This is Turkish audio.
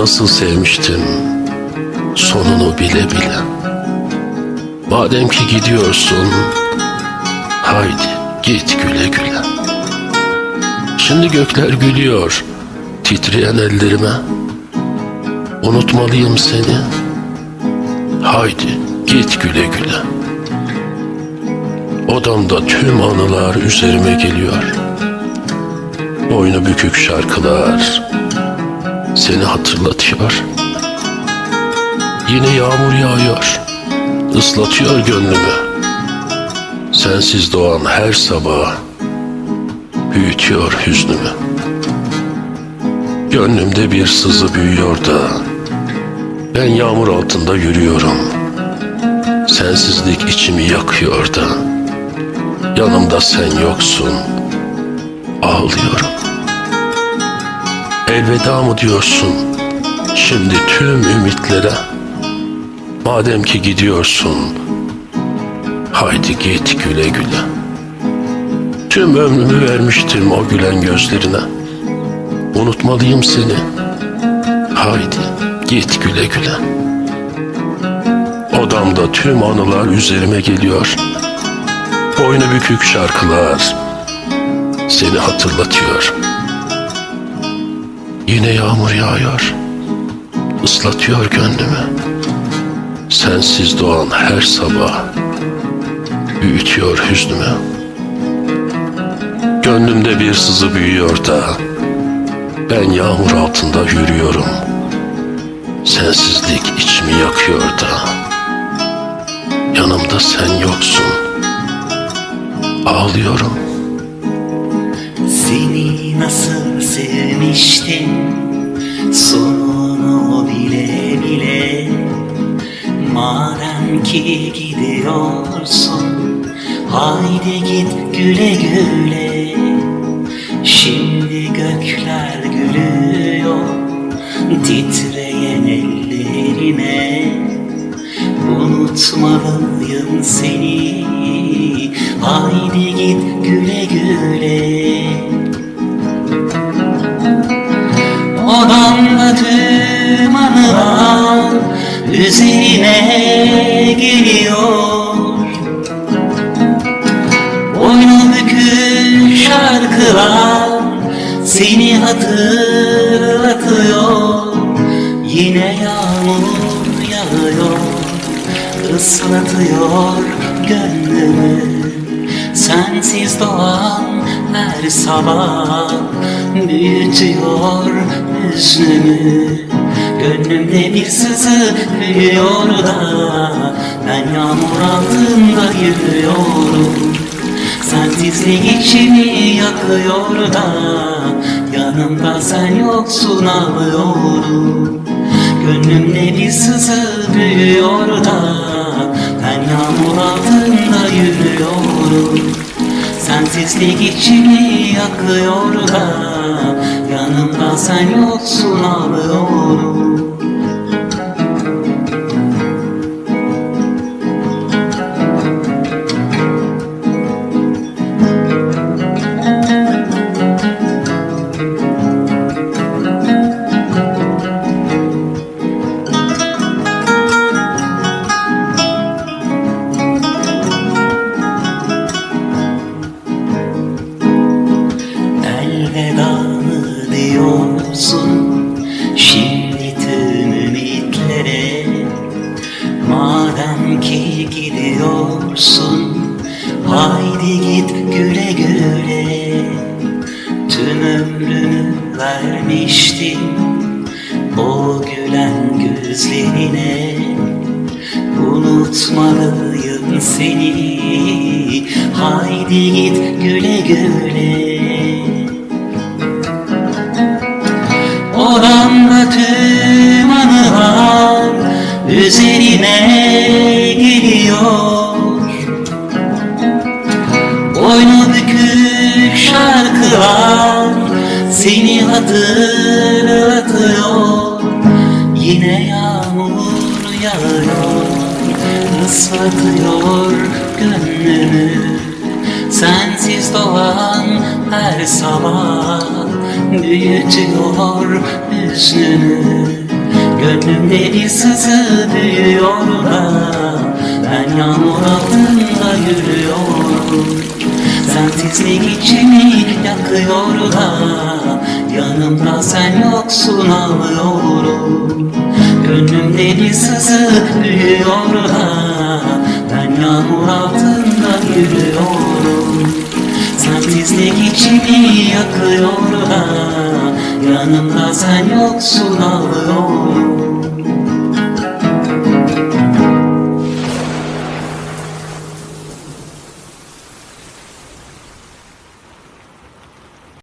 nasıl sevmiştim sonunu bile bile. Madem ki gidiyorsun, haydi git güle güle. Şimdi gökler gülüyor titreyen ellerime. Unutmalıyım seni. Haydi git güle güle. Odamda tüm anılar üzerime geliyor. Boynu bükük şarkılar seni hatırlatıyor. Yine yağmur yağıyor, ıslatıyor gönlümü. Sensiz doğan her sabah büyütüyor hüznümü. Gönlümde bir sızı büyüyor da ben yağmur altında yürüyorum. Sensizlik içimi yakıyor da yanımda sen yoksun. Ağlıyorum. Elveda mı diyorsun şimdi tüm ümitlere? Madem ki gidiyorsun haydi git güle güle. Tüm ömrümü vermiştim o gülen gözlerine. Unutmalıyım seni. Haydi git güle güle. Odamda tüm anılar üzerime geliyor. Boynu bükük şarkılar seni hatırlatıyor. Yine yağmur yağıyor. ıslatıyor gönlümü. Sensiz doğan her sabah büyütüyor hüznümü. Gönlümde bir sızı büyüyor da ben yağmur altında yürüyorum. Sensizlik içimi yakıyor da yanımda sen yoksun. Ağlıyorum. Nasıl sevmiştim Sonunu bile bile. Madem ki gidiyorsun Haydi git güle güle. Şimdi gökler gülüyor Titreyen ellerine Unutmalıyım seni Haydi git güle güle tüm anılar Üzerine geliyor. Boynu bükük şarkılar Seni hatırlatıyor. Yine yağmur yağıyor ıslatıyor gönlümü. Sensiz doğan her sabah büyütüyor hüznümü Gönlümde bir sızı büyüyor da Ben yağmur altında yürüyorum. Sensizlik içimi yakıyor da Yanımda sen yoksun ağlıyorum. Gönlümde bir sızı büyüyor da Ben yağmur altında yürüyorum. Sensizlik içimi yakıyor da Yanımda sen yoksun ağlıyorum Elveda gidiyorsun Haydi git güle güle. Tüm ömrümü vermiştim O gülen gözlerine. Unutmalıyım seni. Haydi git güle güle. Odamda tüm anılar Üzerine geliyor Seni hatırlatıyor Yine yağmur yağıyor. Islatıyor gönlümü. Sensiz doğan her sabah büyütüyor hüznünü. Gönlümde bir sızı büyüyor da Ben yağmur altında yürüyorum Sensizlik içimi yakıyor da Yanımda sen yoksun ağlıyorum. Gönlümde bir sızı büyüyor da Ben yağmur altında yürüyorum Sensizlik içimi yakıyor da Yanımda sen yoksun ağlıyorum